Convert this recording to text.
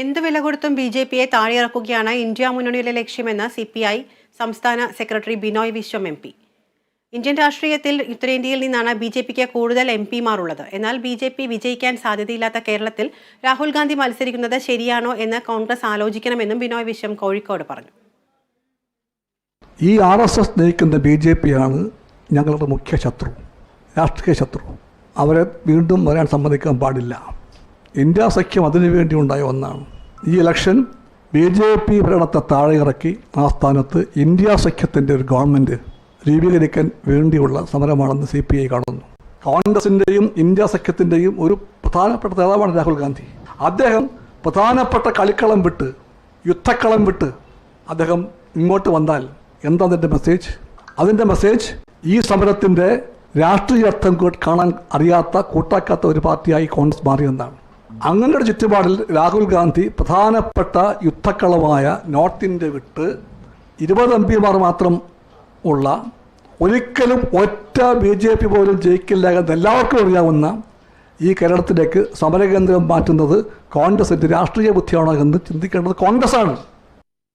എന്ത് വില കൊടുത്തും ബി ജെ പിയെ താഴെയിറക്കുകയാണ് ഇന്ത്യ മുന്നണിയിലെ ലക്ഷ്യമെന്ന് സി പി ഐ സംസ്ഥാന secretary Binoy Viswam M P. Indian രാഷ്ട്രീയത്തിൽ ഉത്തരേന്ത്യയിൽ നിന്നാണ് ബി ജെ പിക്ക് കൂടുതൽ എം പിമാർ ഉള്ളത് എന്നാൽ ബി ജെ പി വിജയിക്കാൻ സാധ്യതയില്ലാത്ത കേരളത്തിൽ രാഹുൽ ഗാന്ധി മത്സരിക്കുന്നത് ശരിയാണോ എന്ന് കോൺഗ്രസ് ആലോചിക്കണമെന്നും ബിനോയ് വിശ്വം കോഴിക്കോട് പറഞ്ഞു. ഈ ആർ എസ് എസ് നയിക്കുന്ന ബി ജെ പിയാണ് ഞങ്ങളുടെ മുഖ്യ ശത്രു രാഷ്ട്രീയ ശത്രു. അവരെ വീണ്ടും വരാൻ സമ്മതിക്കാൻ പാടില്ല. ഇന്ത്യ സഖ്യം അതിനു വേണ്ടി ഉണ്ടായ ഒന്നാണ്. ഈ ഇലക്ഷൻ ബി ജെ പി ഭരണത്തെ താഴെ ഇറക്കി ആ സ്ഥാനത്ത് ഇന്ത്യ സഖ്യത്തിന്റെ ഒരു ഗവൺമെന്റ് രൂപീകരിക്കാൻ വേണ്ടിയുള്ള സമരമാണെന്ന് സി പി ഐ കാണുന്നു. കോൺഗ്രസിന്റെയും ഇന്ത്യ സഖ്യത്തിന്റെയും ഒരു പ്രധാനപ്പെട്ട നേതാവാണ് രാഹുൽ ഗാന്ധി. അദ്ദേഹം പ്രധാനപ്പെട്ട കളിക്കളം വിട്ട് യുദ്ധക്കളം വിട്ട് അദ്ദേഹം ഇങ്ങോട്ട് വന്നാൽ എന്താ അതിന്റെ മെസ്സേജ് അതിന്റെ മെസ്സേജ് ഈ സമരത്തിന്റെ രാഷ്ട്രീയ അർത്ഥം കാണാൻ അറിയാത്ത കൂട്ടാക്കാത്ത ഒരു പാർട്ടിയായി കോൺഗ്രസ് മാറിയെന്നാണ്. അങ്ങനെ ചുറ്റുപാടിൽ രാഹുൽ ഗാന്ധി പ്രധാനപ്പെട്ട യുദ്ധക്കളമായ നോർത്ത് ഇന്ത്യ വിട്ട് ഇരുപത് എം പിമാർ മാത്രം ഉള്ള ഒരിക്കലും ഒറ്റ ബി ജെ പി പോലും ജയിക്കില്ല എന്ന് എല്ലാവർക്കും അറിയാവുന്ന ഈ കേരളത്തിലേക്ക് സമരകേന്ദ്രം മാറ്റുന്നത് കോൺഗ്രസിന്റെ രാഷ്ട്രീയ ബുദ്ധിയാണോ എന്ന് ചിന്തിക്കേണ്ടത് കോൺഗ്രസ്സാണ്